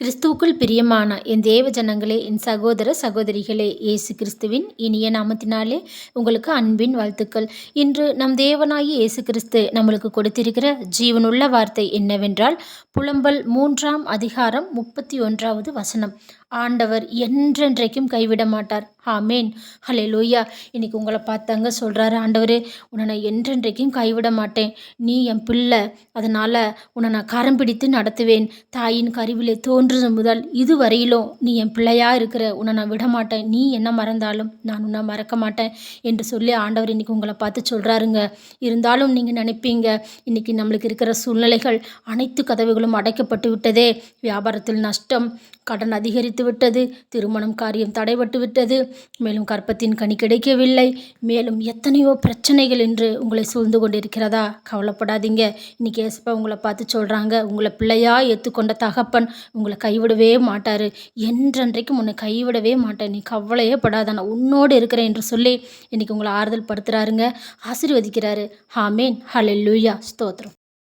கிறிஸ்துவுக்குள் பிரியமான என் தேவ ஜனங்களே என் சகோதர சகோதரிகளே இயேசு கிறிஸ்துவின் இனிய நாமத்தினாலே உங்களுக்கு அன்பின் வாழ்த்துக்கள். இன்று நம் தேவனாகி இயேசு கிறிஸ்து நம்மளுக்கு கொடுத்திருக்கிற ஜீவனுள்ள வார்த்தை என்னவென்றால் புலம்பல் மூன்றாம் அதிகாரம் முப்பத்தி ஒன்றாவது வசனம். ஆண்டவர் என்றென்றைக்கும் கைவிட மாட்டார். ஆமேன். ஹலே லோய்யா இன்னைக்கு உங்களை பார்த்தாங்க சொல்கிறாரு ஆண்டவர் உன்னை நான் என்றென்றைக்கும் கைவிட மாட்டேன். நீ என் பிள்ளை அதனால் உன்னை நான் கரம் பிடித்து நடத்துவேன். தாயின் கருவிலே தோன்றுது முதல் இது வரையிலும் நீ என் பிள்ளையாக இருக்கிற உன்னை நான் விட மாட்டேன். நீ என்ன மறந்தாலும் நான் உன்னை மறக்க மாட்டேன் என்று சொல்லி ஆண்டவர் இன்றைக்கி உங்களை பார்த்து சொல்கிறாருங்க இருந்தாலும் நீங்கள் நினைப்பீங்க இன்னைக்கு நம்மளுக்கு இருக்கிற சூழ்நிலைகள் அனைத்து கதவுகளும் அடைக்கப்பட்டு விட்டதே. வியாபாரத்தில் நஷ்டம் கடன் அதிகரித்து விட்டது திருமணம் காரியம் தடைபட்டு விட்டது மேலும் கற்பத்தின் கனி கிடைக்கவில்லை. மேலும் எத்தனையோ பிரச்சனைகள் என்று உங்களை சூழ்ந்து கொண்டிருக்கிறதா? கவலைப்படாதீங்க. இன்னைக்கு ஏசப்பா உங்களை பார்த்து சொல்கிறாங்க உங்களை பிள்ளையாக ஏற்றுக்கொண்ட தகப்பன் உங்களை கைவிடவே மாட்டார். என்றென்றைக்கும் உன்னை கைவிடவே மாட்டேன். நீ கவலையே படாத. நான் உன்னோடு இருக்கிறேன் என்று சொல்லி இன்னைக்கு உங்களை ஆறுதல் படுத்துகிறாருங்க ஆசீர்வதிக்கிறாரு. ஹாமேன் ஹலெல்லூயா ஸ்தோத்திரம்.